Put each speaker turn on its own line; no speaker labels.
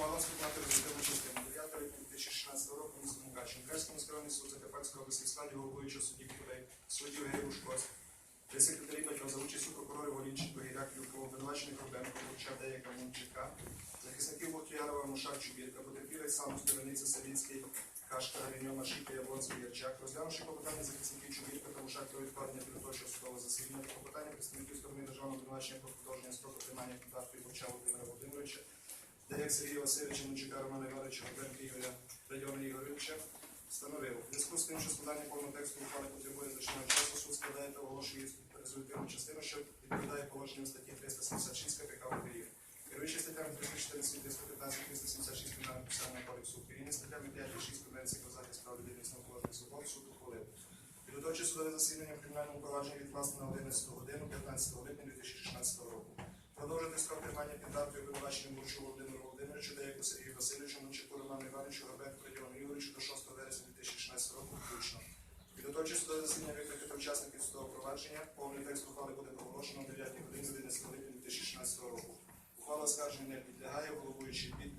Ухвала складати результативну частину 9 липня 2016 року місто Мукачев. Київський міськрайонний суд Закарпатської області головуючого судді Кулей, суддів Гейру Шкос, при секретарі батьків за участю прокурорів Олінченко, Гіряк, Юркова, обвинувачених Руденко, Бурча, Деяка, Мунчика, захисників Бухтіярова, Мушак, Чубірка, потерпілих сам Стерениця, Савіцький, Кашка, Галіньо, Машика, Яблонський, Ярчак, розглянувши клопотання захисників Чубірка та Мушак про відкладення підготовчого судового засідання та клопотання представників сторони державного обвинувачення про продовження строку тримання під вартою Бурча Деяк Сергія Васильовича, Мунчика, Романа Івановича, Горбенка Ігоря, Района Ігоровича, встановив. У зв'язку з тим, що складання повного тексту ухвали потребує значного часу, суд складає та оголошує результативну частину, що відповідає положенням статті 376 КПК України. Керуючи статтями 314, 315, 376 Кримінального процесуального кодексу України, статтями 5 і 6 Конвенції про захист прав людини і свобод, суд ухвалив. Підготовче судове засідання в кримінальному провадженні відкласти на 11 годину 15 липня 2016 року. Продовжити строк тримання під вартою обвинуваченим Бурчу Володимиру Володимировичу, Деяку Сергію Васильовичу, Мончику Роману Івановичу, Горбенку Радіону Юричу до 6 вересня 2016 року включно. Підготовчі судове засідання викликати учасників судового провадження. Повний текст ухвали буде проголошено 9 годин з 11 липня 2016 року. Ухвала скарження не підлягає, головуючий під